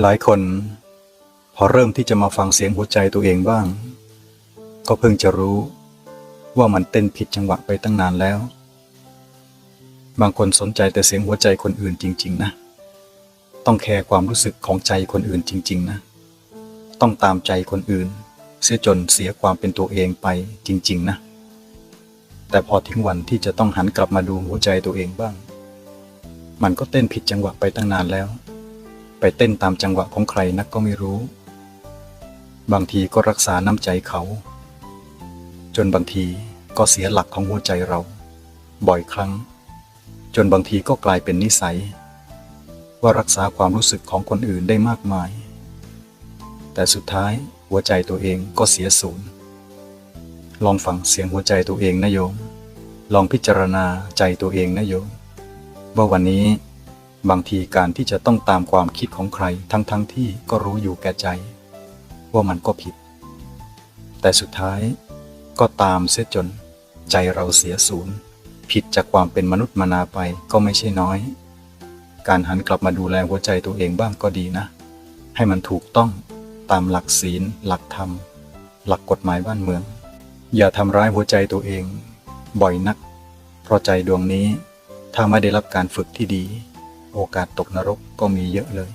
หลายคน พอเริ่มที่จะมาฟังเสียงหัวใจตัวเองบ้าง ก็เพิ่งจะรู้ว่ามันเต้นผิดจังหวะไปตั้งนานแล้ว บางคนสนใจแต่เสียงหัวใจคนอื่นจริง ๆ นะ ต้องแคร์ความรู้สึกของใจคนอื่นจริง ๆ นะ ต้องตามใจคนอื่น เสียจนเสียความเป็นตัวเองไปจริง ๆ นะ แต่พอถึงวันที่จะต้องหันกลับมาดูหัวใจตัวเองบ้าง มันก็เต้นผิดจังหวะไปตั้งนานแล้ว ไปเต้นตามจังหวะของใครนักก็ไม่รู้ บางทีก็รักษาน้ำใจเขา จนบางทีก็เสียหลักของหัวใจเรา บ่อยครั้ง จนบางทีก็กลายเป็นนิสัย ว่ารักษาความรู้สึกของคนอื่นได้มากมาย แต่สุดท้ายหัวใจตัวเองก็เสียศูนย์ลองฟังเสียงหัวใจตัวเองนะโยม ลองพิจารณาใจตัวเองนะโยม ว่าวันนี้ บางทีการที่จะต้องตามความคิดของใครทั้งๆทที่ก็รู้อยู่แก่ใจ ว่ามันก็ผิด แต่สุดท้ายก็ตามเสียจนใจเราเสียศูนย์ ผิดจากความเป็นมนุษย์มนาไปก็ไม่ใช่น้อย การหันกลับมาดูแลหัวใจตัวเองบ้างก็ดีนะ ให้มันถูกต้องตามหลักศีล หลักธรรม หลักกฎหมายบ้านเมือง อย่าทำร้ายหัวใจตัวเอง บ่อยนัก เพราะใจดวงนี้ถ้าไม่ได้รับการฝึกที่ดี โอกาสตกนรกก็มีเยอะเลย